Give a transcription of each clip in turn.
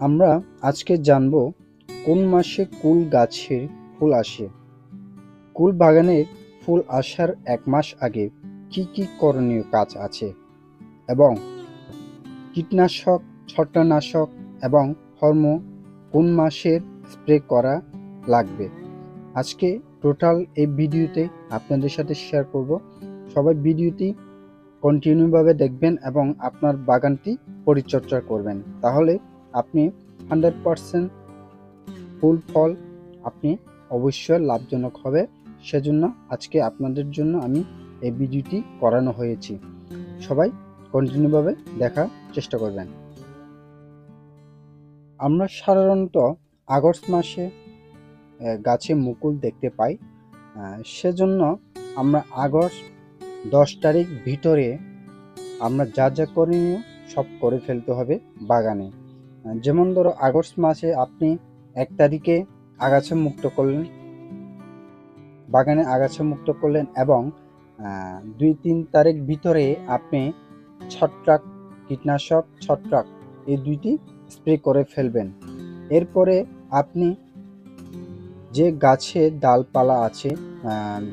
আমরা আজকে জানব কোন মাসে কুল গাছের ফুল আসে। কুল বাগানের ফুল আসার এক মাস আগে কি কি করণীয় কাজ আছে এবং কীটনাশক, ছত্রাকনাশক এবং হরমো কোন মাসের স্প্রে করা লাগবে। আজকে টোটাল এই ভিডিওতে আপনাদের সাথে শেয়ার করব। সবাই ভিডিওটি কন্টিনিউভাবে দেখবেন এবং আপনার বাগানটি পরিচর্যা করবেন। তাহলে আপনি হান্ড্রেড পারসেন্ট ফুল ফল আপনি অবশ্যই লাভজনক হবে। সেজন্য আজকে আপনাদের জন্য আমি এই ভিডিওটি করানো হয়েছি। সবাই কন্টিনিউভাবে দেখার চেষ্টা করবেন। আমরা সাধারণত আগস্ট মাসে গাছে মুকুল দেখতে পাই। সেজন্য আমরা আগস্ট দশ তারিখ ভিতরে আমরা যা যা করণীয় সব করে ফেলতে হবে বাগানে। যেমন ধরো আগস্ট মাসে আপনি এক তারিখে আগাছা মুক্ত করলেন, বাগানে আগাছা মুক্ত করলেন এবং দুই তিন তারিখ ভিতরে আপনি ছত্রাক কীটনাশক ছত্রাক এই দুইটি স্প্রে করে ফেলবেন। এরপরে আপনি যে গাছে ডালপালা আছে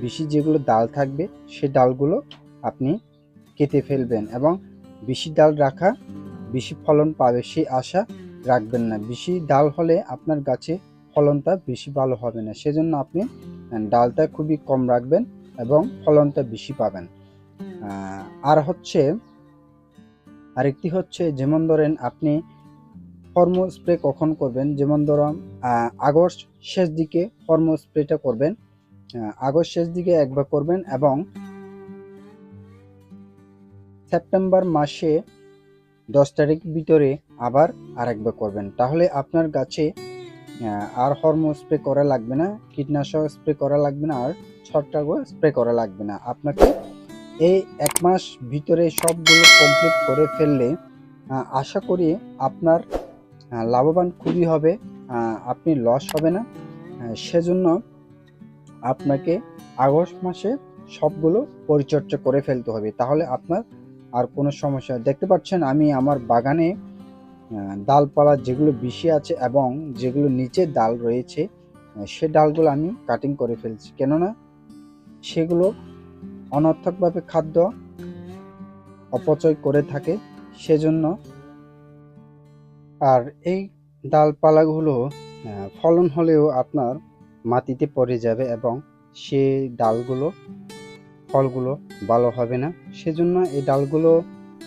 বেশি যেগুলো ডাল থাকবে সে ডালগুলো আপনি কেটে ফেলবেন এবং বেশি ডাল রাখা বেশি ফলন পাবে সেই আশা রাখবেন না। বেশি ডাল হলে আপনার গাছে ফলনটা বেশি ভালো হবে না। সেজন্য আপনি ডালটা খুবই কম রাখবেন এবং ফলনটা বেশি পাবেন। আর হচ্ছে, আরেকটি হচ্ছে যেমন ধরেন আপনি হরমো স্প্রে কখন করবেন? যেমন ধরুন আগস্ট শেষ দিকে হরমো স্প্রেটা করবেন আগস্ট শেষ দিকে একবার করবেন এবং সেপ্টেম্বর মাসে দশ তারিখ ভিতরে আবার আরেকবার করবেন। তাহলে আপনার গাছে আর হরমো স্প্রে করা লাগবে না, কীটনাশক স্প্রে করা লাগবে না, আর ছটটাগো স্প্রে করা লাগবে না। আপনাকে এই এক মাস ভিতরে সবগুলো কমপ্লিট করে ফেললে আশা করি আপনার লাভবান খুবই হবে আপনি লস হবে না। সেজন্য আপনাকে আগস্ট মাসে সবগুলো পরিচর্যা করে ফেলতে হবে। তাহলে আপনার আর কোনো সমস্যা দেখতে পাচ্ছেন, আমি আমার বাগানে ডালপালা যেগুলো বেশি আছে এবং যেগুলো নিচে ডাল রয়েছে সে ডালগুলো আমি কাটিং করে ফেলছি। কেননা সেগুলো অনর্থকভাবে খাদ্য অপচয় করে থাকে, সেজন্য আর এই ডালপালাগুলো ফলন হলেও আপনার মাটিতে পড়ে যাবে এবং সে ডালগুলো ফলগুলো ভালো হবে না। সেজন্য এই ডালগুলো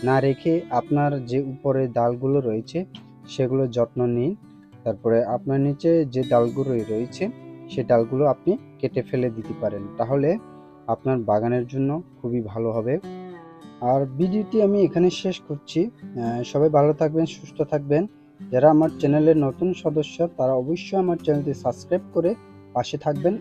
না রেখে আপনার যে উপরে ডালগুলো রয়েছে, সেগুলো যত্ন নিন। তারপরে আপনার নিচে যে ডালগুলো রয়েছে, সে ডালগুলো আপনি কেটে ফেলে দিতে পারেন। তাহলে আপনার বাগানের জন্য খুবই ভালো হবে। আর ভিডিওটি আমি এখানে শেষ করছি। সবাই ভালো থাকবেন, সুস্থ থাকবেন। যারা আমার চ্যানেলের নতুন সদস্য, তারা অবশ্যই আমার চ্যানেলটি সাবস্ক্রাইব করে পাশে থাকবেন।